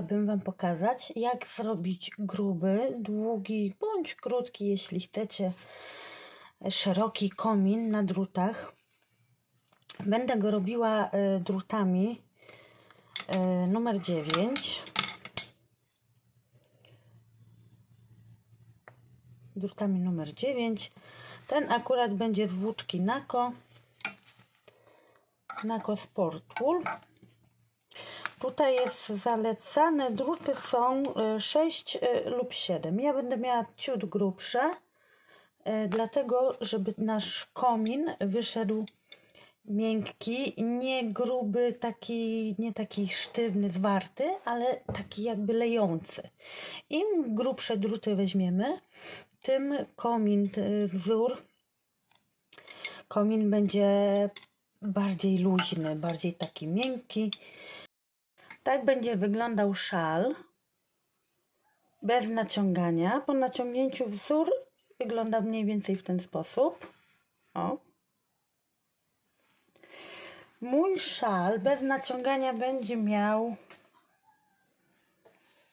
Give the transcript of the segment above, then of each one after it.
Chciałabym Wam pokazać, jak zrobić gruby, długi bądź krótki, jeśli chcecie, szeroki komin na drutach. Będę go robiła e, drutami e, numer 9. Drutami numer 9. Ten akurat będzie z włóczki Nako. Nako Sport. Tutaj jest zalecane, druty są 6 lub 7. Ja będę miała ciut grubsze, y, dlatego żeby nasz komin wyszedł miękki, nie gruby, taki, nie taki sztywny, zwarty, ale taki jakby lejący. Im grubsze druty weźmiemy, tym komin, wzór, komin będzie bardziej luźny, bardziej taki miękki. Tak będzie wyglądał szal bez naciągania. Po naciągnięciu wzór wygląda mniej więcej w ten sposób. O. Mój szal bez naciągania będzie miał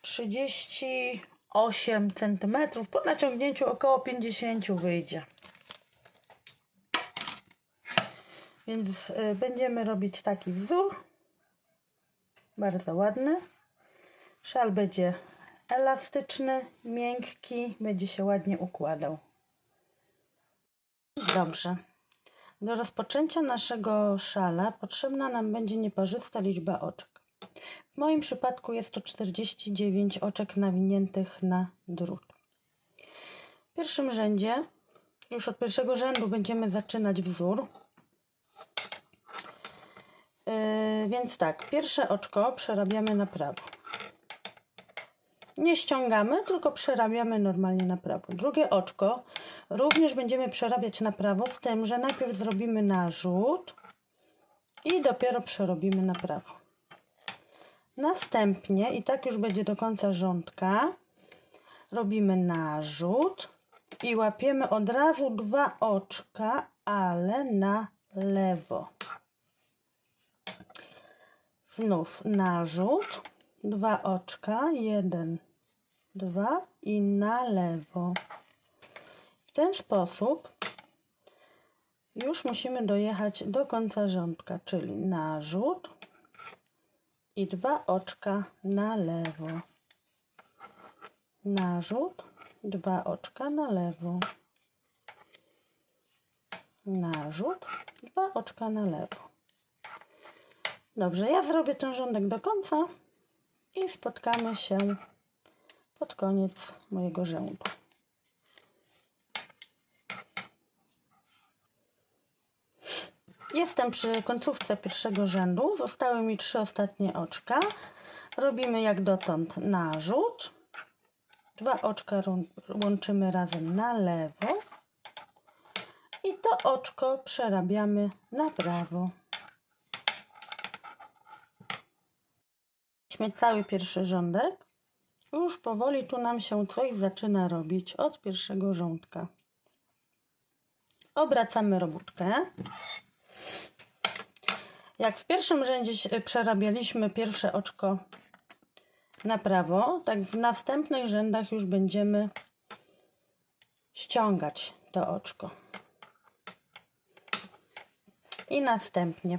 38 cm. Po naciągnięciu około 50 wyjdzie. Więc y, będziemy robić taki wzór. Bardzo ładny. Szal będzie elastyczny, miękki, będzie się ładnie układał. Dobrze. Do rozpoczęcia naszego szala potrzebna nam będzie nieparzysta liczba oczek. W moim przypadku jest to 49 oczek nawiniętych na drut. W pierwszym rzędzie, już od pierwszego rzędu będziemy zaczynać wzór. Yy, więc tak, pierwsze oczko przerabiamy na prawo. Nie ściągamy, tylko przerabiamy normalnie na prawo. Drugie oczko również będziemy przerabiać na prawo, z tym, że najpierw zrobimy narzut i dopiero przerobimy na prawo. Następnie, i tak już będzie do końca rządka, robimy narzut i łapiemy od razu dwa oczka, ale na lewo. Znów narzut, dwa oczka, jeden, dwa i na lewo. W ten sposób już musimy dojechać do końca rządka, czyli narzut i dwa oczka na lewo. Narzut, dwa oczka na lewo. Narzut, dwa oczka na lewo. Dobrze, ja zrobię ten rządek do końca i spotkamy się pod koniec mojego rzędu. Jestem przy końcówce pierwszego rzędu. Zostały mi trzy ostatnie oczka. Robimy jak dotąd narzut. Dwa oczka łączymy razem na lewo. I to oczko przerabiamy na prawo. Mieliśmy cały pierwszy rządek. Już powoli tu nam się coś zaczyna robić od pierwszego rządka. Obracamy robótkę. Jak w pierwszym rzędzie przerabialiśmy pierwsze oczko na prawo, tak w następnych rzędach już będziemy ściągać to oczko. I następnie,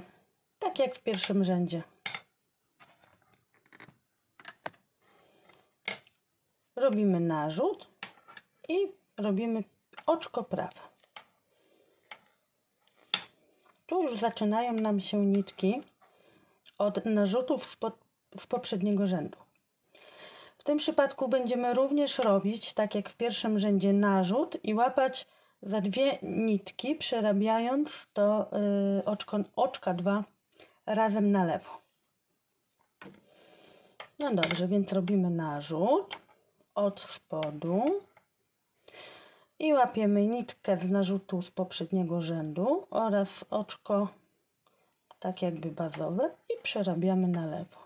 tak jak w pierwszym rzędzie. Robimy narzut i robimy oczko prawe. Tu już zaczynają nam się nitki od narzutów z, pod, z poprzedniego rzędu. W tym przypadku będziemy również robić, tak jak w pierwszym rzędzie, narzut i łapać za dwie nitki, przerabiając to yy, oczko, oczka dwa razem na lewo. No dobrze, więc robimy narzut od spodu i łapiemy nitkę z narzutu z poprzedniego rzędu oraz oczko tak jakby bazowe i przerabiamy na lewo.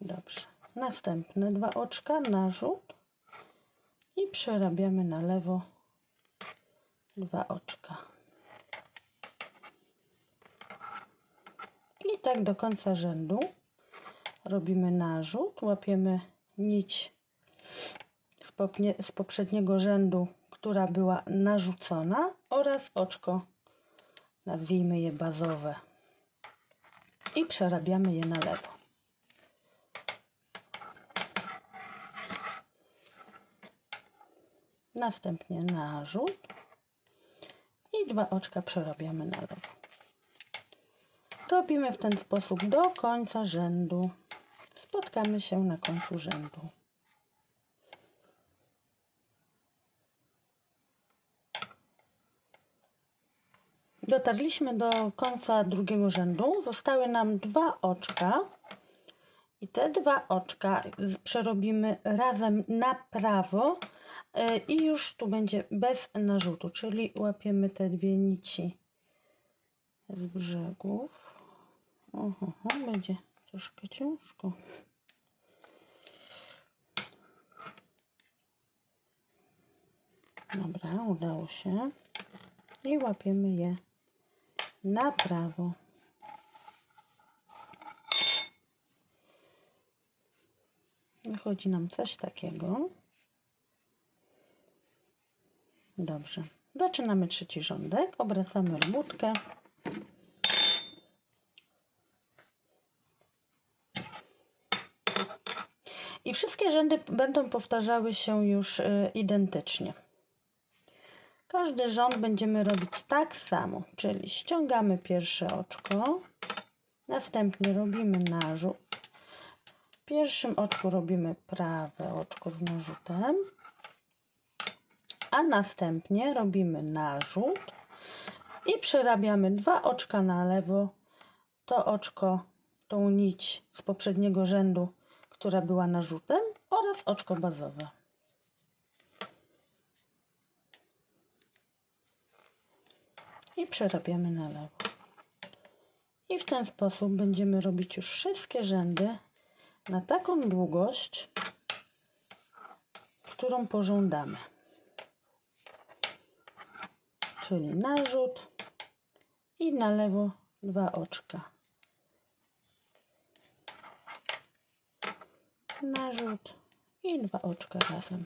Dobrze. Następne dwa oczka, narzut i przerabiamy na lewo dwa oczka. I tak do końca rzędu robimy narzut, łapiemy nić z, z poprzedniego rzędu, która była narzucona oraz oczko, nazwijmy je bazowe i przerabiamy je na lewo. Następnie narzut i dwa oczka przerabiamy na lewo. Robimy w ten sposób do końca rzędu. Spotkamy się na końcu rzędu. Dotarliśmy do końca drugiego rzędu. Zostały nam dwa oczka. I te dwa oczka przerobimy razem na prawo y, i już tu będzie bez narzutu, czyli łapiemy te dwie nici z brzegów. Oho, będzie troszkę ciężko. Dobra, udało się. I łapiemy je na prawo. Wychodzi nam coś takiego. Dobrze. Zaczynamy trzeci rządek. Obracamy robótkę. I wszystkie rzędy będą powtarzały się już y, identycznie. Każdy rząd będziemy robić tak samo, czyli ściągamy pierwsze oczko, następnie robimy narzut. W pierwszym oczku robimy prawe oczko z narzutem, a następnie robimy narzut i przerabiamy dwa oczka na lewo, to oczko, tą nić z poprzedniego rzędu, która była narzutem oraz oczko bazowe. i przerabiamy na lewo. I w ten sposób będziemy robić już wszystkie rzędy na taką długość, którą pożądamy. Czyli narzut i na lewo dwa oczka. Narzut i dwa oczka razem.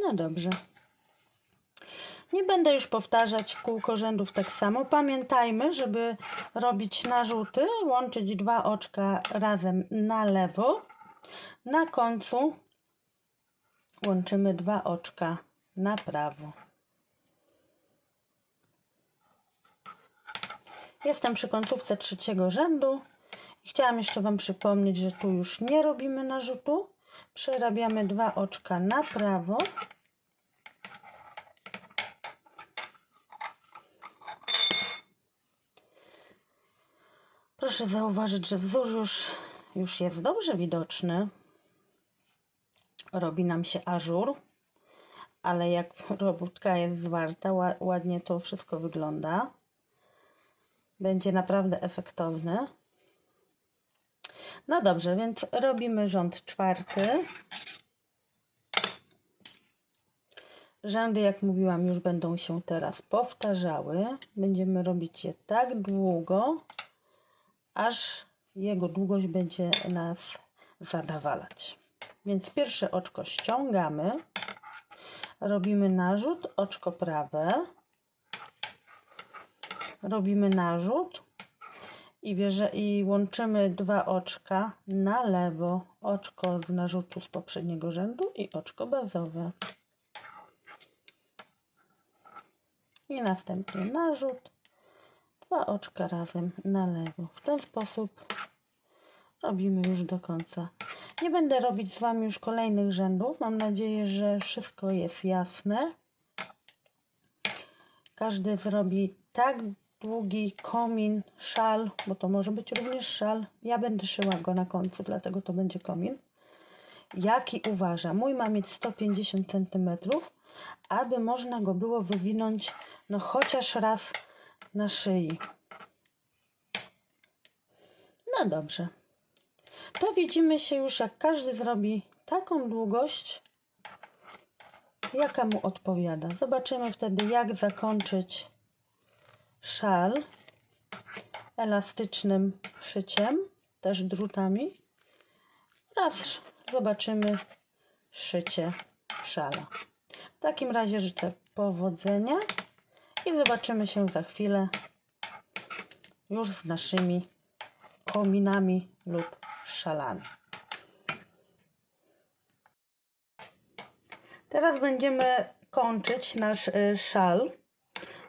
No dobrze. Nie będę już powtarzać w kółko rzędów tak samo. Pamiętajmy, żeby robić narzuty, łączyć dwa oczka razem na lewo. Na końcu łączymy dwa oczka na prawo. Jestem przy końcówce trzeciego rzędu. Chciałam jeszcze Wam przypomnieć, że tu już nie robimy narzutu. Przerabiamy dwa oczka na prawo. Proszę zauważyć, że wzór już, już jest dobrze widoczny. Robi nam się ażur, ale jak robótka jest zwarta, ła- ładnie to wszystko wygląda. Będzie naprawdę efektowny. No dobrze, więc robimy rząd czwarty. Rzędy, jak mówiłam, już będą się teraz powtarzały. Będziemy robić je tak długo, aż jego długość będzie nas zadawalać. Więc pierwsze oczko ściągamy. Robimy narzut, oczko prawe. Robimy narzut i, bierze, i łączymy dwa oczka na lewo. Oczko z narzutu z poprzedniego rzędu i oczko bazowe. I następnie narzut, dwa oczka razem na lewo. W ten sposób robimy już do końca. Nie będę robić z Wami już kolejnych rzędów. Mam nadzieję, że wszystko jest jasne. Każdy zrobi tak długi komin, szal, bo to może być również szal. Ja będę szyła go na końcu, dlatego to będzie komin. jaki uważa. Mój ma mieć 150 cm, aby można go było wywinąć no chociaż raz na szyi. No dobrze. To widzimy się już, jak każdy zrobi taką długość, jaka mu odpowiada. Zobaczymy wtedy, jak zakończyć szal elastycznym szyciem, też drutami. Oraz zobaczymy szycie szala. W takim razie życzę powodzenia i zobaczymy się za chwilę już z naszymi kominami lub szalami. Teraz będziemy kończyć nasz y, szal.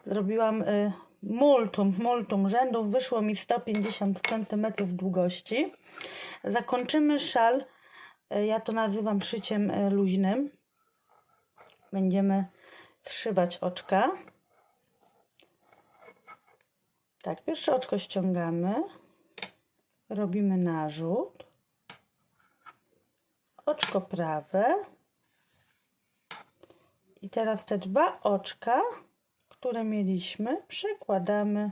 Zrobiłam y, multum, multum rzędów. Wyszło mi 150 cm długości. Zakończymy szal. y, Ja to nazywam szyciem y, luźnym. Będziemy wszywać oczka. Tak, pierwsze oczko ściągamy. Robimy narzut. Oczko prawe. I teraz te dwa oczka, które mieliśmy, przekładamy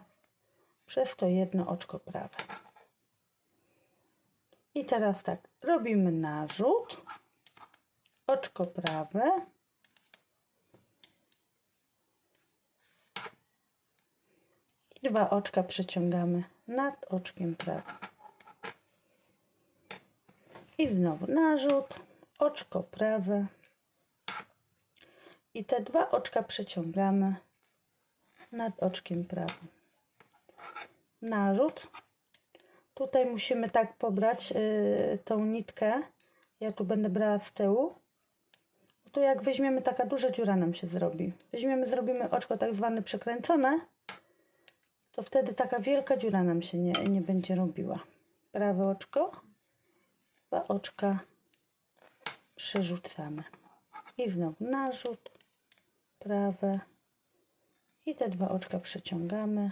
przez to jedno oczko prawe. I teraz tak, robimy narzut, oczko prawe, dwa oczka przeciągamy nad oczkiem prawym. I znowu narzut, oczko prawe, i te dwa oczka przeciągamy nad oczkiem prawym. Narzut. Tutaj musimy tak pobrać yy, tą nitkę. Ja tu będę brała z tyłu. Tu jak weźmiemy, taka duża dziura nam się zrobi. Weźmiemy, zrobimy oczko tak zwane przekręcone, to wtedy taka wielka dziura nam się nie, nie będzie robiła. Prawe oczko, dwa oczka przerzucamy. I znowu narzut prawe i te dwa oczka przeciągamy.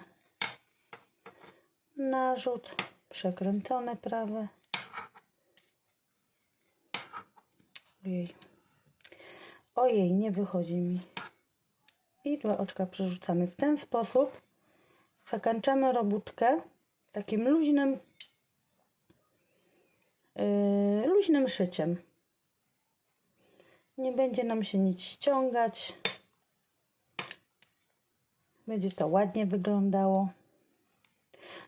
Narzut, przekręcone prawe. Ojej. Ojej, nie wychodzi mi. I dwa oczka przerzucamy. W ten sposób zakończamy robótkę takim luźnym, yy, luźnym szyciem. Nie będzie nam się nic ściągać. Będzie to ładnie wyglądało.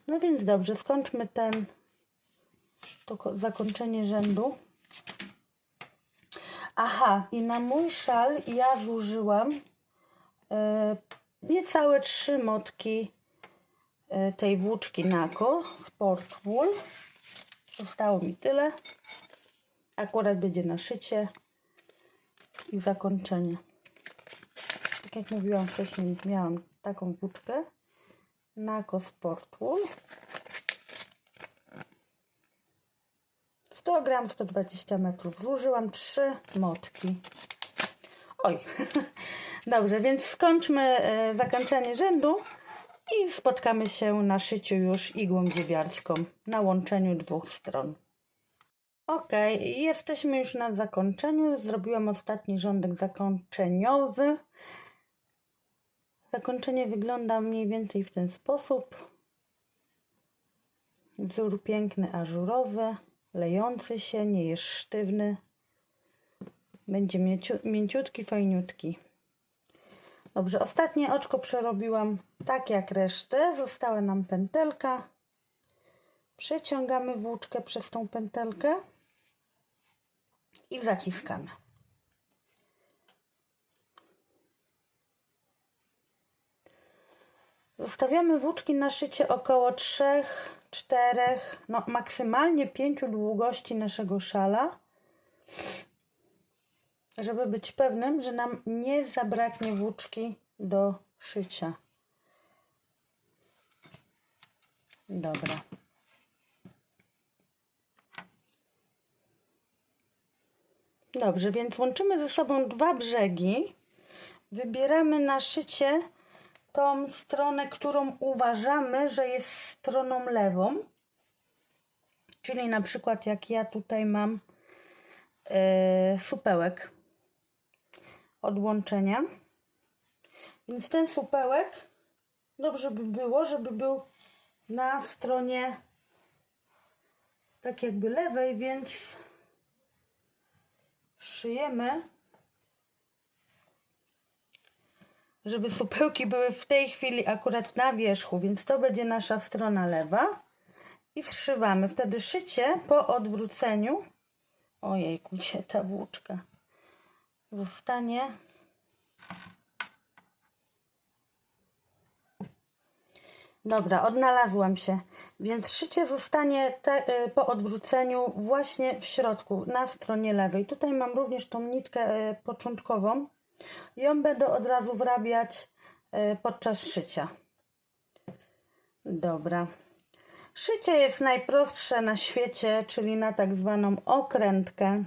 No więc dobrze, skończmy ten to ko- zakończenie rzędu. Aha, i na mój szal ja zużyłam e, niecałe trzy motki tej włóczki Nako Sport Wool. Zostało mi tyle. Akurat będzie na szycie i zakończenie. Tak jak mówiłam wcześniej, miałam taką włóczkę Nako Sport Wool. 100 gram, 120 metrów. Zużyłam 3 motki. Oj, dobrze, więc skończmy e, zakończenie rzędu i spotkamy się na szyciu już igłą dziewiarską na łączeniu dwóch stron. Ok, jesteśmy już na zakończeniu. Zrobiłam ostatni rządek zakończeniowy. Zakończenie wygląda mniej więcej w ten sposób. Wzór piękny, ażurowy, lejący się, nie jest sztywny. Będzie mięciu- mięciutki, fajniutki. Dobrze, ostatnie oczko przerobiłam tak jak resztę. Została nam pętelka. Przeciągamy włóczkę przez tą pętelkę i zaciskamy. Zostawiamy włóczki na szycie około 3, 4, no maksymalnie 5 długości naszego szala, żeby być pewnym, że nam nie zabraknie włóczki do szycia. Dobra. Dobrze, więc łączymy ze sobą dwa brzegi. Wybieramy na szycie tą stronę, którą uważamy, że jest stroną lewą. Czyli na przykład jak ja tutaj mam e, supełek odłączenia. Więc ten supełek dobrze by było, żeby był na stronie tak jakby lewej, więc szyjemy, żeby supełki były w tej chwili akurat na wierzchu, więc to będzie nasza strona lewa. I wszywamy. Wtedy szycie po odwróceniu, ojejku, gdzie ta włóczka, zostanie Dobra, odnalazłam się. Więc szycie zostanie te, y, po odwróceniu właśnie w środku, na stronie lewej. Tutaj mam również tą nitkę y, początkową. Ją będę od razu wrabiać y, podczas szycia. Dobra. Szycie jest najprostsze na świecie, czyli na tak zwaną okrętkę.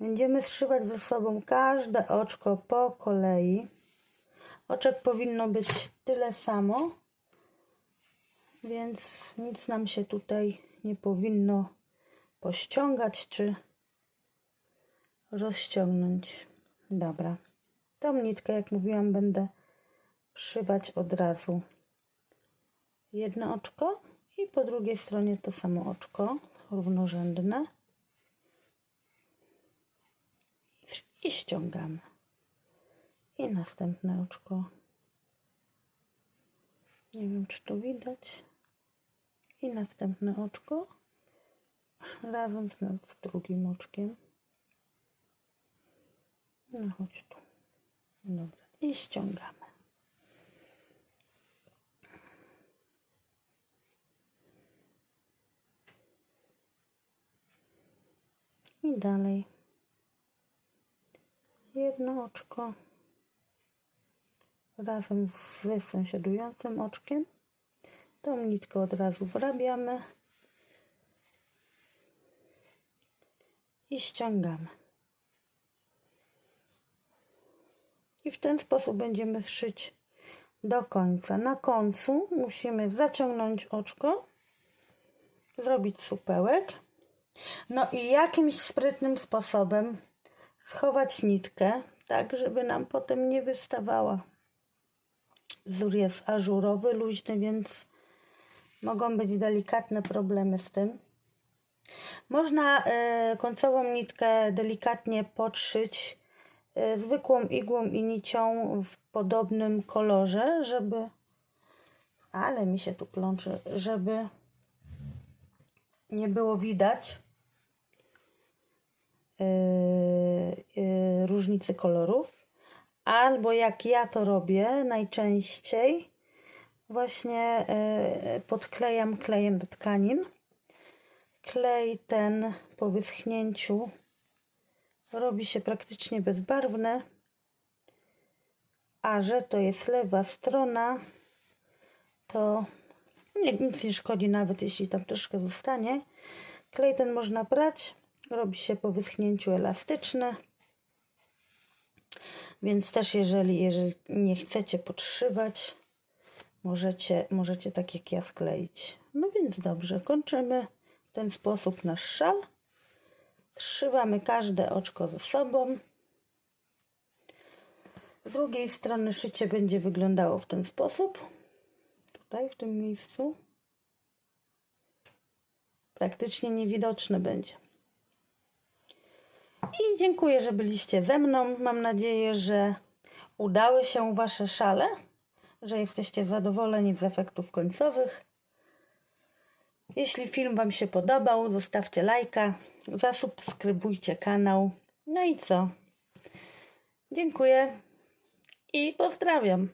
Będziemy zszywać ze sobą każde oczko po kolei. Oczek powinno być tyle samo, więc nic nam się tutaj nie powinno pościągać czy rozciągnąć. Dobra. Tą nitkę, jak mówiłam, będę wszywać od razu jedno oczko i po drugiej stronie to samo oczko równorzędne i ściągamy i następne oczko. Nie wiem czy to widać. I następne oczko. Razem z, z drugim oczkiem. No chodź tu. Dobra i ściągamy. I dalej. Jedno oczko razem z sąsiadującym oczkiem. Tą nitkę od razu wrabiamy i ściągamy. I w ten sposób będziemy szyć do końca. Na końcu musimy zaciągnąć oczko, zrobić supełek. No i jakimś sprytnym sposobem schować nitkę, tak żeby nam potem nie wystawała. Wzór jest ażurowy, luźny, więc mogą być delikatne problemy z tym. Można y, końcową nitkę delikatnie podszyć y, zwykłą igłą i nicią w podobnym kolorze, żeby ale mi się tu plączy, żeby nie było widać yy, różnicy kolorów. Albo jak ja to robię najczęściej, właśnie yy, podklejam klejem do tkanin. Klej ten po wyschnięciu robi się praktycznie bezbarwny, a że to jest lewa strona, to nic nie szkodzi, nawet jeśli tam troszkę zostanie. Klej ten można brać robi się po wyschnięciu elastyczne. Więc też jeżeli, jeżeli nie chcecie podszywać, możecie, możecie tak jak ja skleić. No więc dobrze, kończymy w ten sposób nasz szal. Zszywamy każde oczko ze sobą. Z drugiej strony szycie będzie wyglądało w ten sposób. Tutaj, w tym miejscu. Praktycznie niewidoczne będzie. I dziękuję, że byliście ze mną. Mam nadzieję, że udały się Wasze szale, że jesteście zadowoleni z efektów końcowych. Jeśli film Wam się podobał, zostawcie lajka, zasubskrybujcie kanał. No i co? Dziękuję i pozdrawiam.